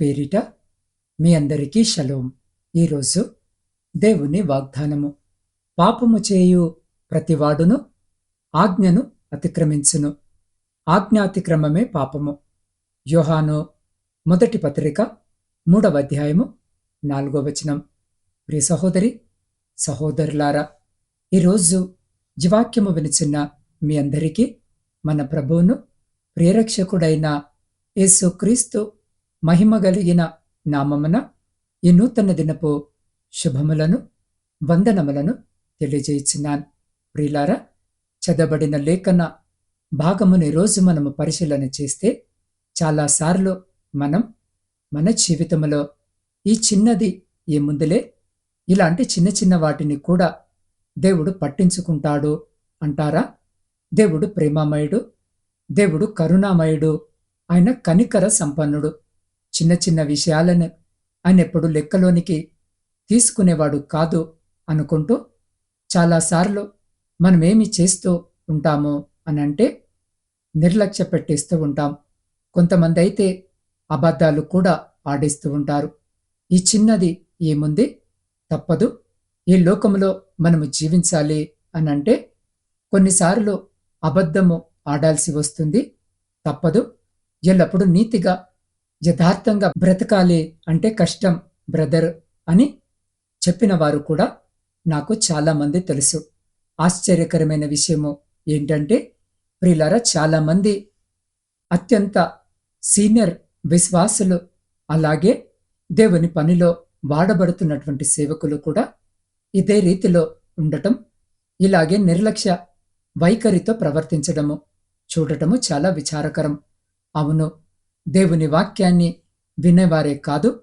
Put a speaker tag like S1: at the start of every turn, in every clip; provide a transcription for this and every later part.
S1: పేరిట మీ అందరికీ షలోం. ఈరోజు దేవుని వాగ్దానము. పాపము చేయు ప్రతివాడును ఆజ్ఞను అతిక్రమించును. ఆజ్ఞాతిక్రమమే పాపము. యోహాను మొదటి పత్రిక మూడవ అధ్యాయము నాలుగో వచనం. ప్రియ సహోదరి సహోదరులారా ఈరోజు జీవాక్యము వినిచిన్న మీ అందరికీ మన ప్రభువును ప్రియరక్షకుడైన యేసుక్రీస్తు మహిమ కలిగిన నామమున ఈ నూతన దినపు శుభములను వందనములను తెలియజేయించినాను ప్రియులారా చదబడిన లేఖన భాగముని రోజు మనము పరిశీలన చేస్తే చాలాసార్లు మనం మన జీవితంలో ఈ చిన్నది ఏముందులే ఇలాంటి చిన్న చిన్న వాటిని కూడా దేవుడు పట్టించుకుంటాడు అంటారా? దేవుడు ప్రేమామయుడు దేవుడు కరుణామయుడు ఆయన కనికర సంపన్నుడు. చిన్న చిన్న విషయాలను ఆయన ఎప్పుడు లెక్కలోనికి తీసుకునేవాడు కాదు అనుకుంటూ చాలాసార్లు మనమేమి చేస్తూ ఉంటామో అని అంటే నిర్లక్ష్య పెట్టేస్తూ ఉంటాం. కొంతమంది అయితే అబద్ధాలు కూడా ఆడిస్తూ ఉంటారు. ఈ చిన్నది ఏముంది? తప్పదు. ఈ లోకంలో మనము జీవించాలి అని అంటే కొన్నిసార్లు అబద్ధము ఆడాల్సి వస్తుంది. తప్పదు. ఎల్లప్పుడూ నీతిగా యథార్థంగా బ్రతకాలి అంటే కష్టం బ్రదర్ అని చెప్పిన వారు కూడా నాకు చాలామంది తెలుసు. ఆశ్చర్యకరమైన విషయము ఏంటంటే ప్రియులారా చాలామంది అత్యంత సీనియర్ విశ్వాసులు అలాగే దేవుని పనిలో వాడబడుతున్నటువంటి సేవకులు కూడా ఇదే రీతిలో ఉండటం ఇలాగే నిర్లక్ష్య వైఖరితో ప్రవర్తించడము చూడటము చాలా విచారకరం. అవును దేవుని వాక్యాన్ని వినేవారే కాదు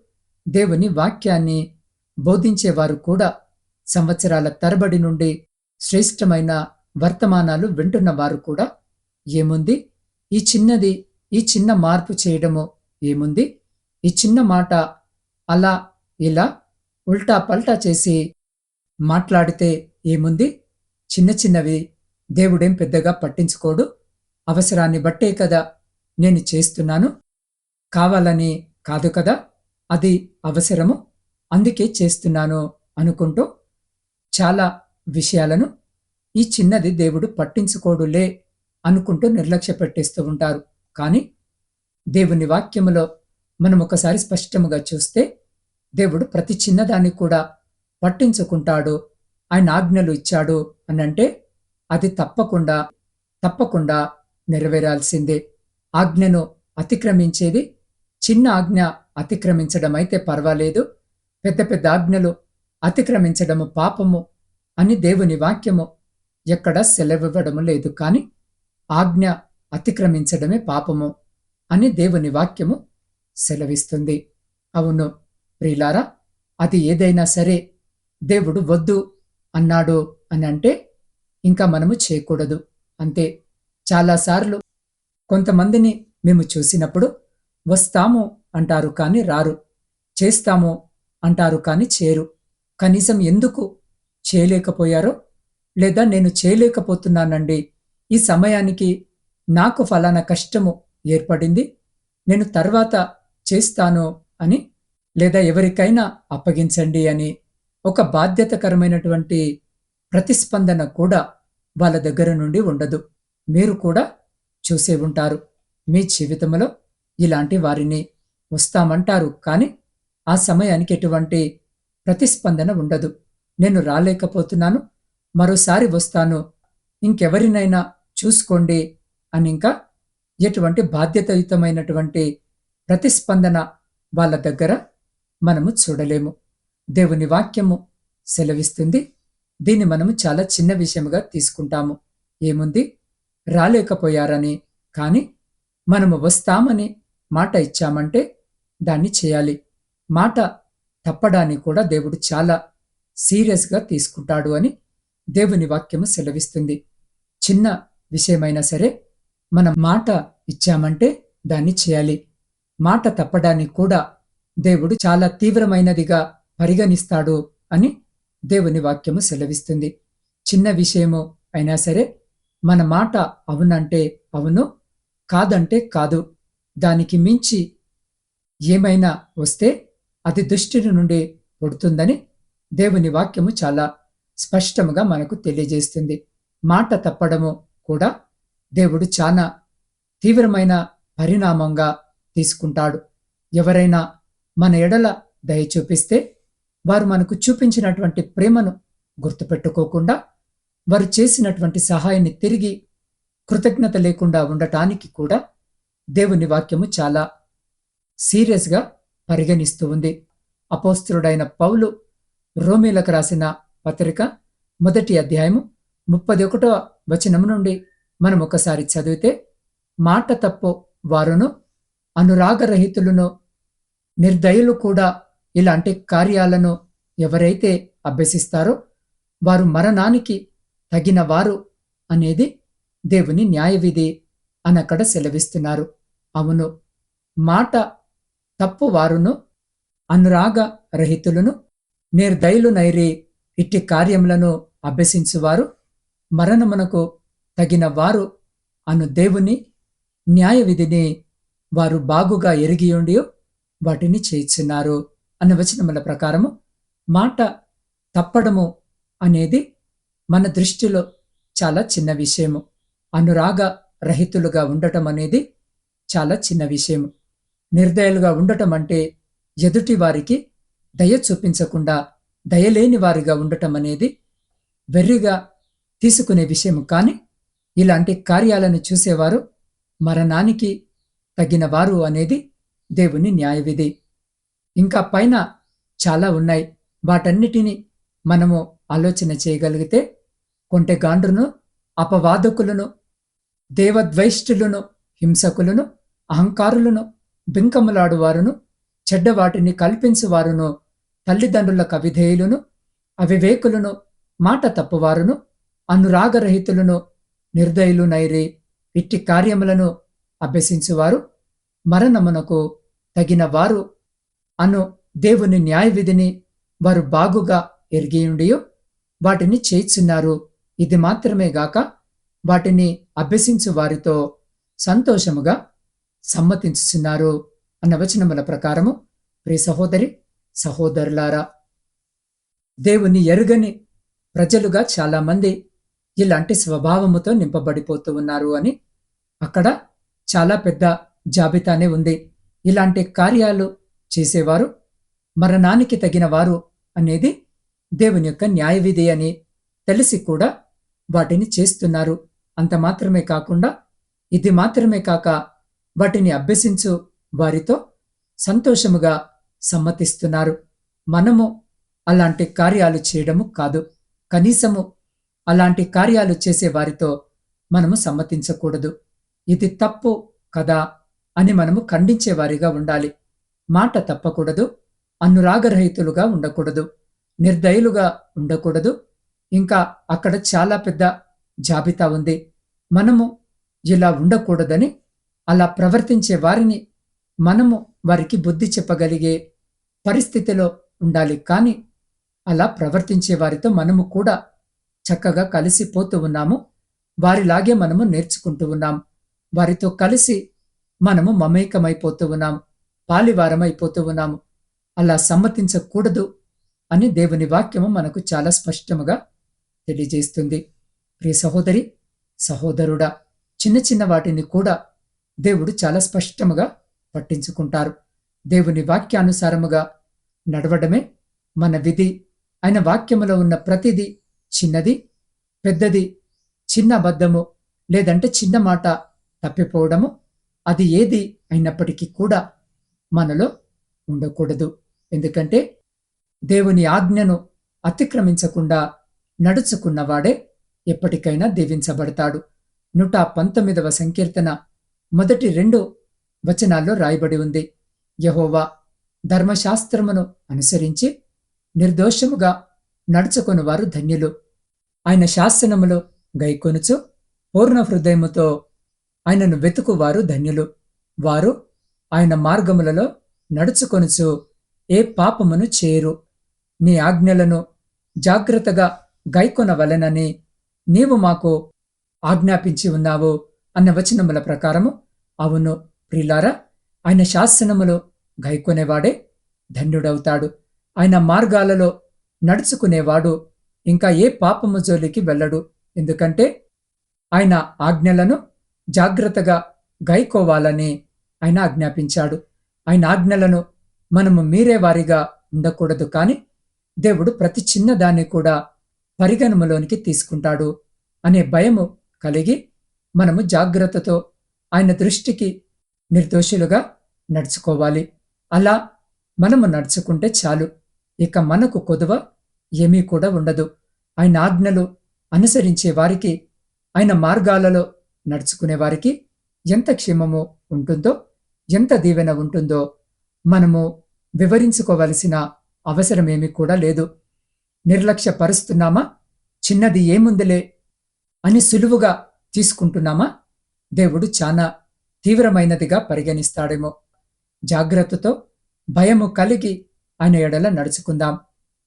S1: దేవుని వాక్యాన్ని బోధించేవారు కూడా సంవత్సరాల తరబడి నుండి శ్రేష్టమైన వర్తమానాలు వింటున్న వారు కూడా ఏముంది? ఈ చిన్నది ఈ చిన్న మార్పు చేయడము ఏముంది? ఈ చిన్న మాట అలా ఇలా ఉల్టా పల్టా చేసి మాట్లాడితే ఏముంది? చిన్న చిన్నవి దేవుడేం పెద్దగా పట్టించుకోడు. అవసరాన్ని బట్టే కదా నేను చేస్తున్నాను. కావాలని కాదు కదా? అది అవసరము. అందుకే చేస్తున్నాను అనుకుంటూ చాలా విషయాలను ఈ చిన్నది దేవుడు పట్టించుకోడులే అనుకుంటూ నిర్లక్ష్య పెట్టేస్తూ ఉంటారు. కానీ దేవుని వాక్యములో మనం ఒకసారి స్పష్టముగా చూస్తే దేవుడు ప్రతి చిన్నదాన్ని కూడా పట్టించుకుంటాడు. ఆయన ఆజ్ఞలు ఇచ్చాడు అని అంటే అది తప్పకుండా తప్పకుండా నెరవేరాల్సిందే. ఆజ్ఞను అతిక్రమించేది చిన్న ఆజ్ఞ అతిక్రమించడం అయితే పర్వాలేదు. పెద్ద పెద్ద ఆజ్ఞలు అతిక్రమించడము పాపము అని దేవుని వాక్యము ఎక్కడ సెలవివ్వడము లేదు. కాని ఆజ్ఞ అతిక్రమించడమే పాపము అని దేవుని వాక్యము సెలవిస్తుంది. అవును ప్రియులారా అది ఏదైనా సరే దేవుడు వద్దు అన్నాడు అని అంటే ఇంకా మనము చేయకూడదు. అంతే. చాలాసార్లు కొంతమందిని మేము చూసినప్పుడు వస్తాము అంటారు కానీ రారు. చేస్తాము అంటారు కానీ చేరు. కనీసం ఎందుకు చేయలేకపోయారో లేదా నేను చేయలేకపోతున్నానండి. ఈ సమయానికి నాకు ఫలానా కష్టము ఏర్పడింది. నేను తర్వాత చేస్తాను అని లేదా ఎవరికైనా అప్పగించండి అని ఒక బాధ్యతకరమైనటువంటి ప్రతిస్పందన కూడా వాళ్ళ దగ్గర నుండి ఉండదు. మీరు కూడా చూసే ఉంటారు. మీ జీవితంలో ఇలాంటి వారిని వస్తామంటారు. కానీ ఆ సమయానికి ఎటువంటి ప్రతిస్పందన ఉండదు. నేను రాలేకపోతున్నాను. మరోసారి వస్తాను. ఇంకెవరినైనా చూసుకోండి అని ఇంకా ఎటువంటి బాధ్యతయుతమైనటువంటి ప్రతిస్పందన వాళ్ళ దగ్గర మనము చూడలేము. దేవుని వాక్యము సెలవిస్తుంది. దీన్ని మనము చాలా చిన్న విషయముగా తీసుకుంటాము. ఏముంది? రాలేకపోయారని. కానీ మనము వస్తామని మాట ఇచ్చామంటే దాన్ని చేయాలి. మాట తప్పడాన్ని కూడా దేవుడు చాలా సీరియస్గా తీసుకుంటాడు అని దేవుని వాక్యము సెలవిస్తుంది. చిన్న విషయమైనా సరే మన మాట ఇచ్చామంటే దాన్ని చేయాలి. మాట తప్పడాన్ని కూడా దేవుడు చాలా తీవ్రమైనదిగా పరిగణిస్తాడు అని దేవుని వాక్యము సెలవిస్తుంది. చిన్న విషయము అయినా సరే మన మాట అవునంటే అవును కాదంటే కాదు. దానికి మించి ఏమైనా వస్తే అది దుష్టుని నుండి పుడుతుందని దేవుని వాక్యము చాలా స్పష్టముగా మనకు తెలియజేస్తుంది. మాట తప్పడము కూడా దేవుడు చాలా తీవ్రమైన పరిణామంగా తీసుకుంటాడు. ఎవరైనా మన ఎడల దయ చూపిస్తే వారు మనకు చూపించినటువంటి ప్రేమను గుర్తుపెట్టుకోకుండా వారు చేసినటువంటి సహాయాన్ని తిరిగి కృతజ్ఞత లేకుండా ఉండటానికి కూడా దేవుని వాక్యము చాలా సీరియస్గా పరిగణిస్తూ ఉంది. అపోస్తుడైన పౌలు రోమీలకు రాసిన పత్రిక మొదటి అధ్యాయము ముప్పది ఒకటో వచనం నుండి మనం ఒకసారి చదివితే మాట తప్పు వారును అనురాగరహితులను నిర్దయులు కూడా ఇలాంటి కార్యాలను ఎవరైతే అభ్యసిస్తారో వారు మరణానికి తగిన వారు అనేది దేవుని న్యాయవిధి అనక్కడ సెలవిస్తున్నారు. అవును. మాట తప్పు వారును అనురాగ రహితులను నిర్దయులు నైరి ఇట్టి కార్యములను అభ్యసించువారు. మరణమునకు తగిన వారు అను దేవుని న్యాయ విధిని వారు బాగుగా ఎరిగియుండి వాటిని చేయిచున్నారు అన్న వచనముల ప్రకారము మాట తప్పడము అనేది మన దృష్టిలో చాలా చిన్న విషయము. అనురాగ రహితులుగా ఉండటం అనేది చాలా చిన్న విషయం. నిర్దయలుగా ఉండటం అంటే ఎదుటి వారికి దయ చూపించకుండా దయలేని వారిగా ఉండటం అనేది వెర్రిగా తీసుకునే విషయం. కానీ ఇలాంటి కార్యాలను చూసేవారు మరణానికి తగిన వారు అనేది దేవుని న్యాయవిధి. ఇంకా పైన చాలా ఉన్నాయి. వాటన్నిటిని మనము ఆలోచన చేయగలిగితే కొంటెగాండ్రును అపవాదకులను దేవద్వైష్ఠులను హింసకులను అహంకారులను బింకములాడువారును చెడ్డవాటిని కల్పించువారును తల్లిదండ్రుల అవిధేయులను అవివేకులను మాట తప్పువారును అనురాగరహితులను నిర్దయులు నైరి ఇట్టి కార్యములను అభ్యసించువారు మరణమునకు తగిన వారు అను దేవుని న్యాయవిధిని వారు బాగుగా ఎరిగియుండియో వాటిని చేయిచున్నారు. ఇది మాత్రమే గాక వాటిని అభ్యసించు వారితో సంతోషముగా సమ్మతించుచున్నారు అన్న వచనముల ప్రకారము. ప్రియ సహోదరి సహోదరులారా దేవుని ఎరుగని ప్రజలుగా చాలామంది ఇలాంటి స్వభావముతో నింపబడిపోతూ ఉన్నారు అని అక్కడ చాలా పెద్ద జాబితానే ఉంది. ఇలాంటి కార్యాలు చేసేవారు మరణానికి తగిన వారు అనేది దేవుని యొక్క న్యాయవిధి అని తెలిసి కూడా వాటిని చేస్తున్నారు. అంత మాత్రమే కాకుండా ఇది మాత్రమే కాక వాటిని అభ్యసించు వారితో సంతోషముగా సమ్మతిస్తున్నారు. మనము అలాంటి కార్యాలు చేయడము కాదు. కనీసము అలాంటి కార్యాలు చేసే వారితో మనము సమ్మతించకూడదు. ఇది తప్పు కదా అని మనము ఖండించేవారిగా ఉండాలి. మాట తప్పకూడదు. అనురాగరహితులుగా ఉండకూడదు. నిర్దయులుగా ఉండకూడదు. ఇంకా అక్కడ చాలా పెద్ద జాబితా ఉంది. మనము ఇలా ఉండకూడదని అలా ప్రవర్తించే వారిని మనము వారికి బుద్ధి చెప్పగలిగే పరిస్థితిలో ఉండాలి. కానీ అలా ప్రవర్తించే వారితో మనము కూడా చక్కగా కలిసిపోతూ ఉన్నాము. వారిలాగే మనము నేర్చుకుంటూ ఉన్నాం. వారితో కలిసి మనము మమేకమైపోతూ ఉన్నాం. పాలివారమైపోతూ ఉన్నాము అలా సమ్మతించకూడదు అని దేవుని వాక్యము మనకు చాలా స్పష్టముగా తెలియజేస్తుంది. ప్రియ సహోదరి సహోదరుడా చిన్న చిన్న వాటిని కూడా దేవుడు చాలా స్పష్టముగా పట్టించుకుంటారు. దేవుని వాక్యానుసారముగా నడవడమే మన విధి. ఆయన వాక్యములో ఉన్న ప్రతిదీ చిన్నది పెద్దది చిన్న అబద్ధము లేదంటే చిన్న మాట తప్పిపోవడము అది ఏది అయినప్పటికీ కూడా మనలో ఉండకూడదు. ఎందుకంటే దేవుని ఆజ్ఞను అతిక్రమించకుండా నడుచుకున్నవాడే ఎప్పటికైనా దీవించబడతాడు. నూట పంతొమ్మిదవ సంకీర్తన మొదటి రెండు వచనాల్లో రాయబడి ఉంది. యహోవా ధర్మశాస్త్రమును అనుసరించి నిర్దోషముగా నడుచుకుని వారు ధన్యులు. ఆయన శాసనములు గైకొనుచు పూర్ణ హృదయముతో ఆయనను వెతుకువారు ధన్యులు. వారు ఆయన మార్గములలో నడుచుకొనుచు ఏ పాపమును చేరు. నీ ఆజ్ఞలను జాగ్రత్తగా గైకొనవలెనని నీవు మాకు ఆజ్ఞాపించి ఉన్నావు. అన్న వచనముల ప్రకారము అవును ప్రిలారా ఆయన శాసనములు గైకొనేవాడే ధన్యుడవుతాడు. ఆయన మార్గాలలో నడుచుకునేవాడు ఇంకా ఏ పాపము జోలికి వెళ్ళడు. ఎందుకంటే ఆయన ఆజ్ఞలను జాగ్రత్తగా గైకోవాలని ఆయన ఆజ్ఞాపించాడు. ఆయన ఆజ్ఞలను మనము మీరే వారిగా ఉండకూడదు కానీ దేవుడు ప్రతి చిన్నదాన్ని కూడా పరిగణములోనికి తీసుకుంటాడు అనే భయము కలిగి మనము జాగ్రత్తతో ఆయన దృష్టికి నిర్దోషులుగా నడుచుకోవాలి. అలా మనము నడుచుకుంటే చాలు. ఇక మనకు కొదువ ఏమీ కూడా ఉండదు. ఆయన ఆజ్ఞలు అనుసరించే వారికి ఆయన మార్గాలలో నడుచుకునే వారికి ఎంత క్షేమము ఉంటుందో ఎంత దీవెన ఉంటుందో మనము వివరించుకోవలసిన అవసరమేమీ కూడా లేదు. నిర్లక్ష్యపరుస్తున్నామా? చిన్నది ఏముందిలే అని సులువుగా తీసుకుంటున్నామా? దేవుడు చాలా తీవ్రమైనదిగా పరిగణిస్తాడేమో. జాగ్రత్తతో భయము కలిగి ఆయన ఎడల నడుచుకుందాం.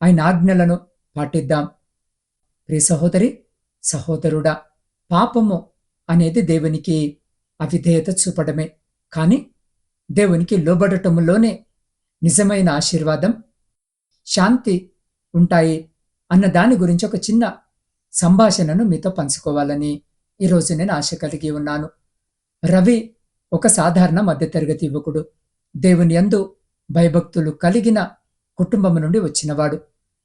S1: ఆయన ఆజ్ఞలను పాటిద్దాం. ప్రియ సహోదరి సహోదరుడా పాపము అనేది దేవునికి అవిధేయత చూపడమే. కాని దేవునికి లోబడటములోనే నిజమైన ఆశీర్వాదం శాంతి ఉంటాయి అన్న దాని గురించి ఒక చిన్న సంభాషణను మీతో పంచుకోవాలని ఈరోజు నేను ఆశ కలిగి ఉన్నాను. రవి ఒక సాధారణ మధ్యతరగతి యువకుడు. దేవుని యందు భయభక్తులు కలిగిన కుటుంబం నుండి వచ్చినవాడు.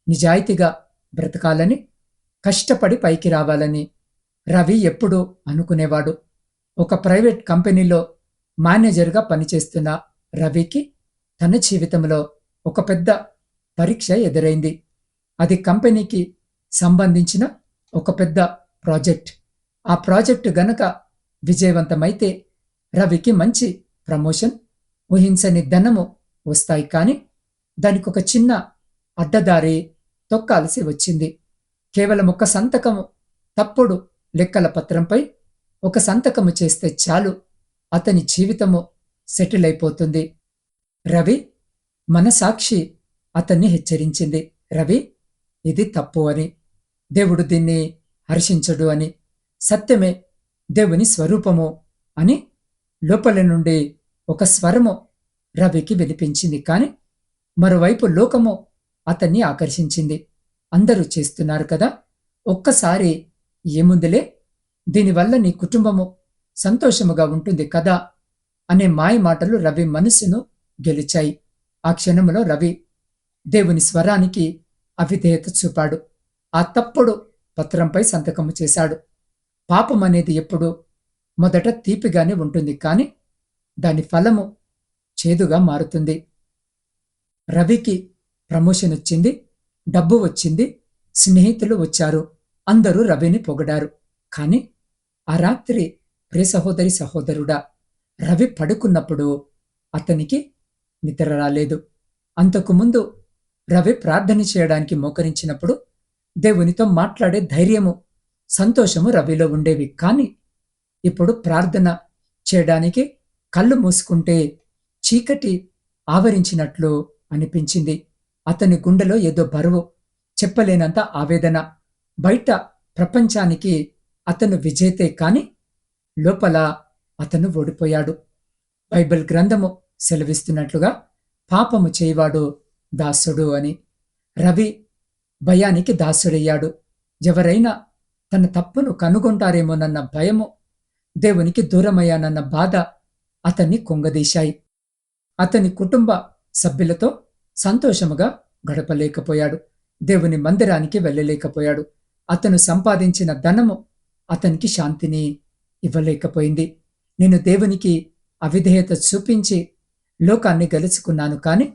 S1: నిజాయితీగా బ్రతకాలని కష్టపడి పైకి రావాలని రవి ఎప్పుడూ అనుకునేవాడు. ఒక ప్రైవేట్ కంపెనీలో మేనేజర్గా పనిచేస్తున్న రవికి తన జీవితంలో ఒక పెద్ద పరీక్ష ఎదురైంది. అది కంపెనీకి సంబంధించిన ఒక పెద్ద ప్రాజెక్ట్. ఆ ప్రాజెక్టు గనుక విజయవంతమైతే రవికి మంచి ప్రమోషన్ ఊహించని ధనము వస్తాయి కానీ దానికి ఒక చిన్న అడ్డదారి తొక్కాల్సి వచ్చింది. కేవలం ఒక సంతకము తప్పుడు లెక్కల పత్రంపై ఒక సంతకము చేస్తే చాలు అతని జీవితము సెటిల్ అయిపోతుంది. రవి మనసాక్షి అతన్ని హెచ్చరించింది. రవి ఇది తప్పు అని దేవుడు దీన్ని హర్షించడు అని సత్యమే దేవుని స్వరూపము అని లోపల నుండి ఒక స్వరము రవికి వినిపించింది. కాని మరోవైపు లోకము అతన్ని ఆకర్షించింది. అందరూ చేస్తున్నారు కదా ఒక్కసారి ఏముందిలే? దీనివల్ల నీ కుటుంబము సంతోషముగా ఉంటుంది కదా అనే మాయ మాటలు రవి మనస్సును గెలిచాయి. ఆ క్షణములో రవి దేవుని స్వరానికి అవిధేయత చూపాడు. ఆ తప్పుడు పత్రంపై సంతకము చేశాడు. పాపం అనేది ఎప్పుడు మొదట తీపిగానే ఉంటుంది కానీ దాని ఫలము చేదుగా మారుతుంది. రవికి ప్రమోషన్ వచ్చింది డబ్బు వచ్చింది స్నేహితులు వచ్చారు అందరూ రవిని పొగడారు. కాని ఆ రాత్రి ప్రే సహోదరి సహోదరుడా రవి పడుకున్నప్పుడు అతనికి నిద్ర రాలేదు. అంతకుముందు రవి ప్రార్థన చేయడానికి మోకరించినప్పుడు దేవునితో మాట్లాడే ధైర్యము సంతోషము రవిలో ఉండేవి. కానీ ఇప్పుడు ప్రార్థన చేయడానికి కళ్ళు మూసుకుంటే చీకటి ఆవరించినట్లు అనిపించింది. అతని గుండెలో ఏదో బరువు చెప్పలేనంత ఆవేదన. బయట ప్రపంచానికి అతను విజేతే కాని లోపల అతను ఓడిపోయాడు. బైబిల్ గ్రంథము సెలవిస్తున్నట్లుగా పాపము చేయవాడు దాసుడు అని. రవి భయానికి దాసుడయ్యాడు. ఎవరైనా తన తప్పును కనుగొంటారేమోనన్న భయము. దేవునికి దూరమయ్యానన్న బాధ. అతన్ని కొంగదీశాయి. అతని కుటుంబ సభ్యులతో సంతోషముగా గడపలేకపోయాడు. దేవుని మందిరానికి వెళ్ళలేకపోయాడు. అతను సంపాదించిన ధనము అతనికి శాంతిని ఇవ్వలేకపోయింది. నేను దేవునికి అవిధేయత చూపించి లోకాన్ని గెలుచుకున్నాను కాని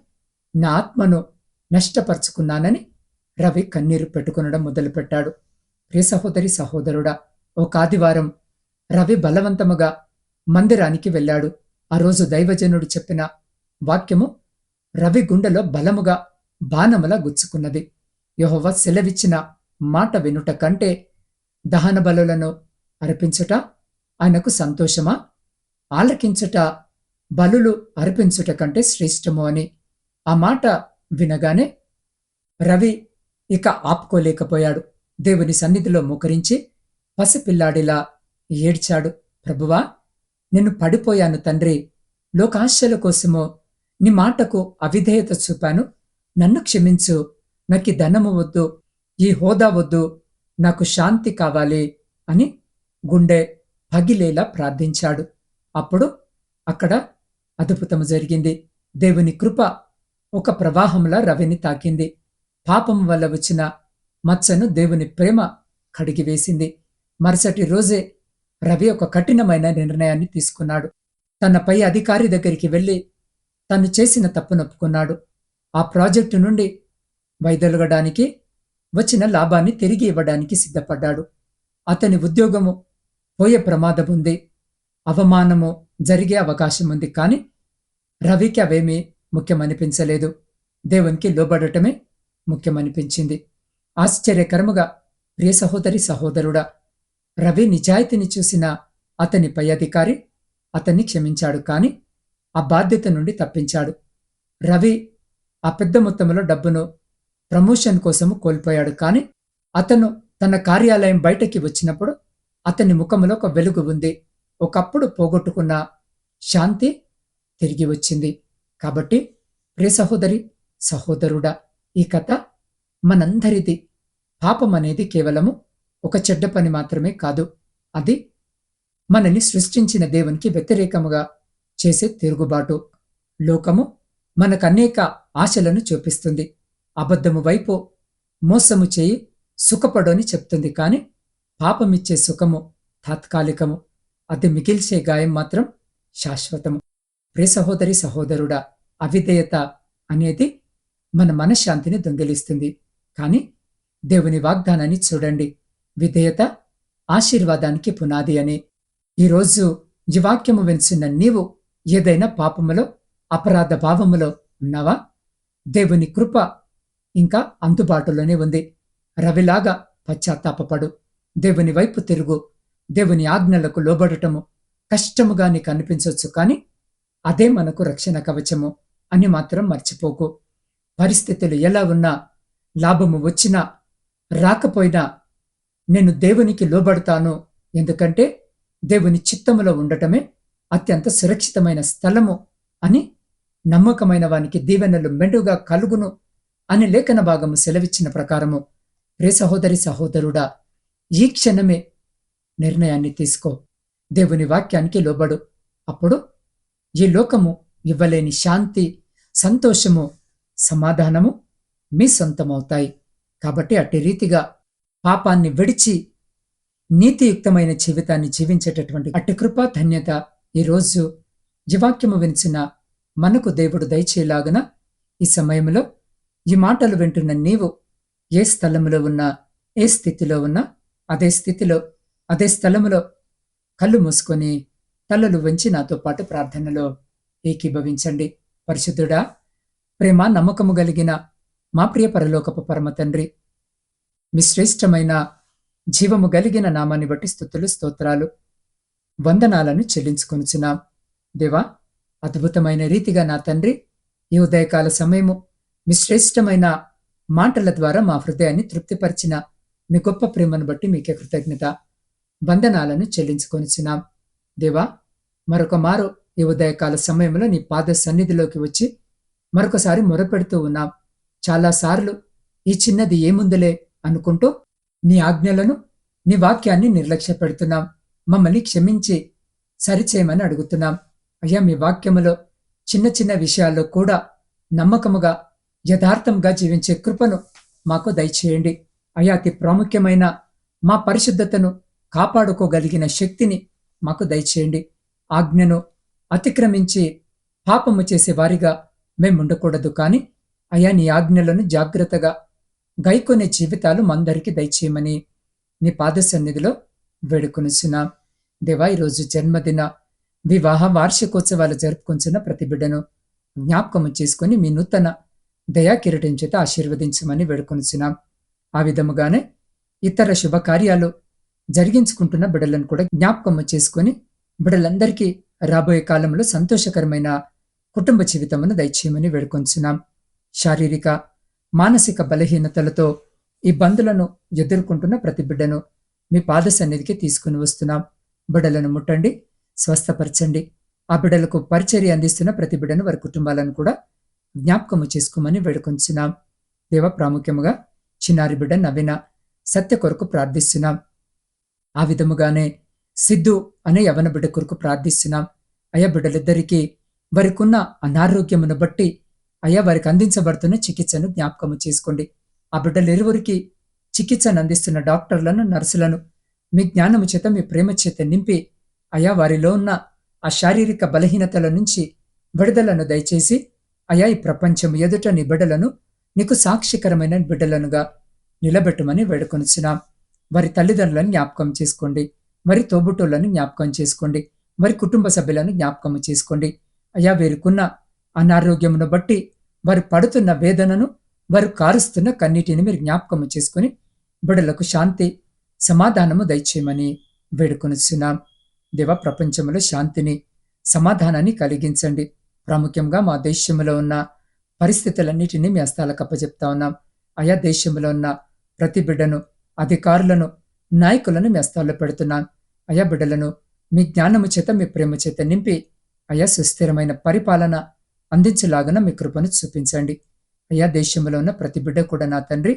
S1: నా ఆత్మను నష్టపరుచుకున్నానని రవి కన్నీరు పెట్టుకునడం మొదలుపెట్టాడు. ప్రియ సహోదరి సహోదరుడా ఒక ఆదివారం రవి బలవంతముగా మందిరానికి వెళ్ళాడు. ఆ రోజు దైవజనుడు చెప్పిన వాక్యము రవి గుండెలో బలముగా బాణములా గుచ్చుకున్నది. యహోవ సెలవిచ్చిన మాట వినుట కంటే దహన బలులను అర్పించుట ఆయనకు సంతోషమా? ఆలకించుట బలులు అర్పించుట కంటే శ్రేష్టము అని ఆ మాట వినగానే రవి ఇక ఆపుకోలేకపోయాడు. దేవుని సన్నిధిలో ముకరించి పసిపిల్లాడిలా ఏడ్చాడు. ప్రభువా నిన్ను పడిపోయాను తండ్రి. లోకాశల కోసమో నీ మాటకు అవిధేయత చూపాను. నన్ను క్షమించు. నాకు ధనము వద్దు. ఈ హోదా వద్దు. నాకు శాంతి కావాలి అని గుండె పగిలేలా ప్రార్థించాడు. అప్పుడు అక్కడ అద్భుతము జరిగింది. దేవుని కృప ఒక ప్రవాహంలా రవిని తాకింది. పాపం వల్ల వచ్చిన మచ్చను దేవుని ప్రేమ కడిగివేసింది మరుసటి రోజే రవి ఒక కఠినమైన నిర్ణయాన్ని తీసుకున్నాడు. తన పై అధికారి దగ్గరికి వెళ్ళి తను చేసిన తప్పు నొప్పుకున్నాడు ఆ ప్రాజెక్టు నుండి వైదొలగడానికి వచ్చిన లాభాన్ని తిరిగి ఇవ్వడానికి సిద్ధపడ్డాడు. అతని ఉద్యోగము పోయే ప్రమాదం ఉంది. అవమానము జరిగే అవకాశం ఉంది కానీ రవికి అవేమీ ముఖ్యమనిపించలేదు. దేవునికి లోబడటమే ముఖ్యమనిపించింది. ఆశ్చర్యకరముగా ప్రియ సహోదరి సహోదరుడా రవి నిజాయితీని చూసిన అతని పై అధికారి అతన్ని క్షమించాడు కాని ఆ బాధ్యత నుండి తప్పించాడు. రవి ఆ పెద్ద మొత్తంలో డబ్బును ప్రమోషన్ కోసము కోల్పోయాడు కాని అతను తన కార్యాలయం బయటకి వచ్చినప్పుడు అతని ముఖంలో ఒక వెలుగు ఉంది. ఒకప్పుడు పోగొట్టుకున్న శాంతి తిరిగి వచ్చింది. కాబట్టి ప్రియ సహోదరి సహోదరుడా ఈ కథ మనందరిది. పాపం అనేది కేవలము ఒక చెడ్డ పని మాత్రమే కాదు. అది మనని సృష్టించిన దేవునికి వ్యతిరేకముగా చేసే తిరుగుబాటు. లోకము మనకు అనేక ఆశలను చూపిస్తుంది. అబద్ధము వైపు మోసము చేయి సుఖపడని చెప్తుంది. కానీ పాపమిచ్చే సుఖము తాత్కాలికము. అది మిగిల్చే గాయం మాత్రం శాశ్వతము. ప్రే సహోదరి సహోదరుడా అవిధేయత అనేది మన మనశ్శాంతిని దొంగిలిస్తుంది. కానీ దేవుని వాగ్దానాన్ని చూడండి. విధేయత ఆశీర్వాదానికి పునాది అని. ఈరోజు ఈ వాక్యము వెనుచున్న నీవు ఏదైనా పాపములో అపరాధ భావములో ఉన్నావా? దేవుని కృప ఇంకా అందుబాటులోనే ఉంది. రవిలాగా పశ్చాత్తాపపడు. దేవుని వైపు తిరుగు. దేవుని ఆజ్ఞలకు లోబడటము కష్టముగా నీకు అనిపించవచ్చు కానీ అదే మనకు రక్షణ కవచము అని మాత్రం మర్చిపోకు. పరిస్థితులు ఎలా ఉన్నా లాభము వచ్చినా రాకపోయినా నేను దేవునికి లోబడతాను. ఎందుకంటే దేవుని చిత్తములో ఉండటమే అత్యంత సురక్షితమైన స్థలము అని నమ్మకమైన వానికి దీవెనలు మెండుగా కలుగును అని లేఖన భాగము సెలవిచ్చిన ప్రకారము. ప్రే సహోదరి సహోదరుడా ఈ క్షణమే నిర్ణయాన్ని తీసుకో. దేవుని వాక్యానికి లోబడు. అప్పుడు ఈ లోకము ఇవ్వలేని శాంతి సంతోషము సమాధానము మీ సొంతమవుతాయి. కాబట్టి అట్టి రీతిగా పాపాన్ని విడిచి నీతియుక్తమైన జీవితాన్ని జీవించేటటువంటి అట్టి కృపా ధన్యత ఈరోజు జీవాక్యము వినిచిన మనకు దేవుడు దయచేలాగున ఈ సమయంలో ఈ మాటలు వింటున్న నీవు ఏ స్థలంలో ఉన్నా ఏ స్థితిలో ఉన్నా అదే స్థితిలో అదే స్థలములో కళ్ళు మూసుకొని తలలు వంచి నాతో పాటు ప్రార్థనలో ఏకీభవించండి. పరిశుద్ధుడా ప్రేమ నమ్మకము కలిగిన మా ప్రియ పరలోకపు పరమ తండ్రి మీ శ్రేష్టమైన జీవము కలిగిన నామాన్ని బట్టి స్థుతులు స్తోత్రాలు వందనాలను చెల్లించుకొనిచున్నాం. దేవా అద్భుతమైన రీతిగా నా తండ్రి ఈ ఉదయకాల సమయము మీ శ్రేష్టమైన మాటల ద్వారా మా హృదయాన్ని తృప్తిపరిచిన మీ గొప్ప ప్రేమను బట్టి మీకే కృతజ్ఞత వందనాలను చెల్లించుకొనిచున్నాం. దేవా మరొక మారు ఈ ఉదయకాల సమయంలో నీ పాద సన్నిధిలోకి వచ్చి మరొకసారి మొరపెడుతూ ఉన్నాం. చాలాసార్లు ఈ చిన్నది ఏముందులే అనుకుంటూ నీ ఆజ్ఞలను నీ వాక్యాన్ని నిర్లక్ష్య పెడుతున్నాం మమ్మల్ని క్షమించి సరిచేయమని అడుగుతున్నాం. అయ్యా మీ వాక్యములో చిన్న చిన్న విషయాల్లో కూడా నమ్మకముగా యథార్థంగా జీవించే కృపను మాకు దయచేయండి. అయ్యా అతి ప్రాముఖ్యమైన మా పరిశుద్ధతను కాపాడుకోగలిగిన శక్తిని మాకు దయచేయండి. ఆజ్ఞను అతిక్రమించి పాపము చేసే వారిగా మేముండకూడదు కానీ అయా నీ ఆజ్ఞలను జాగ్రత్తగా గైకొనే జీవితాలు మందరికి దయచేయమని నీ పాద సన్నిధిలో వేడుకొనిచున్నాం. దేవా ఈరోజు జన్మదిన వివాహ వార్షికోత్సవాలు జరుపుకొంచున్న ప్రతి బిడ్డను జ్ఞాపకము చేసుకుని మీ నూతన దయా కిరీటం చేత ఆశీర్వదించమని వేడుకొనిచున్నాం. ఆ విధముగానే ఇతర శుభకార్యాలు జరిగించుకుంటున్న బిడ్డలను కూడా జ్ఞాపకము చేసుకుని బిడ్డలందరికీ రాబోయే కాలంలో సంతోషకరమైన కుటుంబ జీవితమును దయచేయమని వేడుకొంచున్నాం. శారీరక మానసిక బలహీనతలతో ఇబ్బందులను ఎదుర్కొంటున్న ప్రతి బిడ్డను మీ పాద సన్నిధికి తీసుకుని వస్తున్నాం. బిడ్డలను ముట్టండి స్వస్థపరచండి. ఆ బిడ్డలకు పరిచర్య అందిస్తున్న ప్రతి బిడ్డను వారి కుటుంబాలను కూడా జ్ఞాపకము చేసుకోమని వేడుకొంచున్నాం దేవ ప్రాముఖ్యముగా చిన్నారి బిడ్డ నవీన సత్య కొరకు ప్రార్థిస్తున్నాం. ఆ విధముగానే సిద్ధు అనే యవన బిడ్డ కొరకు ప్రార్థిస్తున్నాం. అయ్యా బిడ్డలిద్దరికీ వారికున్న అనారోగ్యమును బట్టి అయ్యా వారికి అందించబడుతున్న చికిత్సను జ్ఞాపకము చేసుకోండి. ఆ బిడ్డలిరువురికి చికిత్సను అందిస్తున్న డాక్టర్లను నర్సులను మీ జ్ఞానము చేత మీ ప్రేమ చేత నింపి అయా వారిలో ఉన్న ఆ శారీరక బలహీనతల నుంచి విడుదలను దయచేసి అయా ఈ ప్రపంచం ఎదుట నీ బిడ్డలను నీకు సాక్షికరమైన బిడ్డలనుగా నిలబెట్టమని వేడుకొనిచున్నాం. వారి తల్లిదండ్రులను జ్ఞాపకం చేసుకోండి. మరి తోబుట్టులను జ్ఞాపకం చేసుకోండి. మరి కుటుంబ సభ్యులను జ్ఞాపకం చేసుకోండి. అయా వీరికున్న అనారోగ్యమును బట్టి వారు పడుతున్న వేదనను వారు కారుస్తున్న కన్నీటిని మీరు జ్ఞాపకము చేసుకుని బిడలకు శాంతి సమాధానము దయచేయమని వేడుకొనిచున్నాం. దేవ ప్రపంచంలో శాంతిని సమాధానాన్ని కలిగించండి. ప్రాముఖ్యంగా మా దేశంలో ఉన్న పరిస్థితులన్నిటినీ మీ హస్తాలకు అప్పచెప్తా ఉన్నాం. ఆయా దేశంలో ఉన్న ప్రతి బిడ్డను అధికారులను నాయకులను మీ హస్తాల్లో పెడుతున్నాం. అయా బిడ్డలను మీ జ్ఞానము చేత మీ ప్రేమ చేత నింపి అయా సుస్థిరమైన పరిపాలన అందించలాగన మీ కృపను చూపించండి. అయ్యా దేశంలో ఉన్న ప్రతి బిడ్డ కూడా నా తండ్రి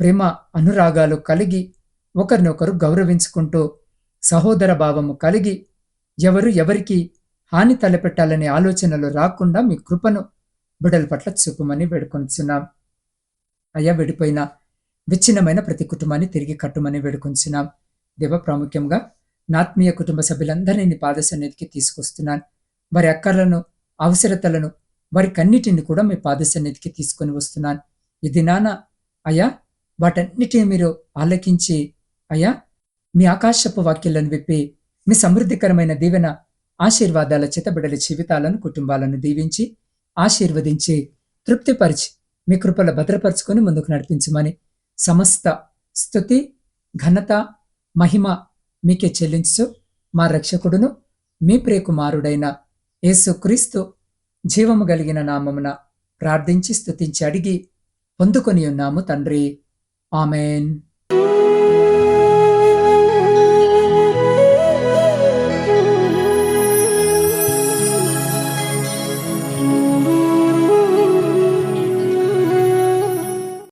S1: ప్రేమ అనురాగాలు కలిగి ఒకరినొకరు గౌరవించుకుంటూ సహోదర భావము కలిగి ఎవరు ఎవరికి హాని తలపెట్టాలనే ఆలోచనలు రాకుండా మీ కృపను బిడల పట్ల చూపమని వేడుకొంచున్నాం. అయ్యా విడిపోయిన విచ్ఛిన్నమైన ప్రతి కుటుంబాన్ని తిరిగి కట్టుమని వేడుకొంచున్నాం. దేవ ప్రాముఖ్యంగా నాత్మీయ కుటుంబ సభ్యులందరినీ నీ పాద సన్నిధికి తీసుకొస్తున్నాను. వారి అక్కర్లను అవసరతలను వారి కన్నిటిని కూడా మీ పాదసన్నిధికి తీసుకొని వస్తున్నాను. ఇది నాన్న అయ్యా వాటన్నిటిని మీరు ఆలకించి అయ్యా మీ ఆకాశపు వాక్యాలను విప్పి మీ సమృద్ధికరమైన దీవెన ఆశీర్వాదాల చితబడల జీవితాలను కుటుంబాలను దీవించి ఆశీర్వదించి తృప్తిపరిచి మీ కృపల భద్రపరుచుకొని ముందుకు నడిపించమని సమస్త స్థుతి ఘనత మహిమ మీకే చెల్లించు మా రక్షకుడును మీ ప్రియకుమారుడైన యేసుక్రీస్తు జీవము కలిగిన నామమున ప్రార్థించి స్తుతించి అడిగి పొందుకొని ఉన్నాము తండ్రి. ఆమెన్.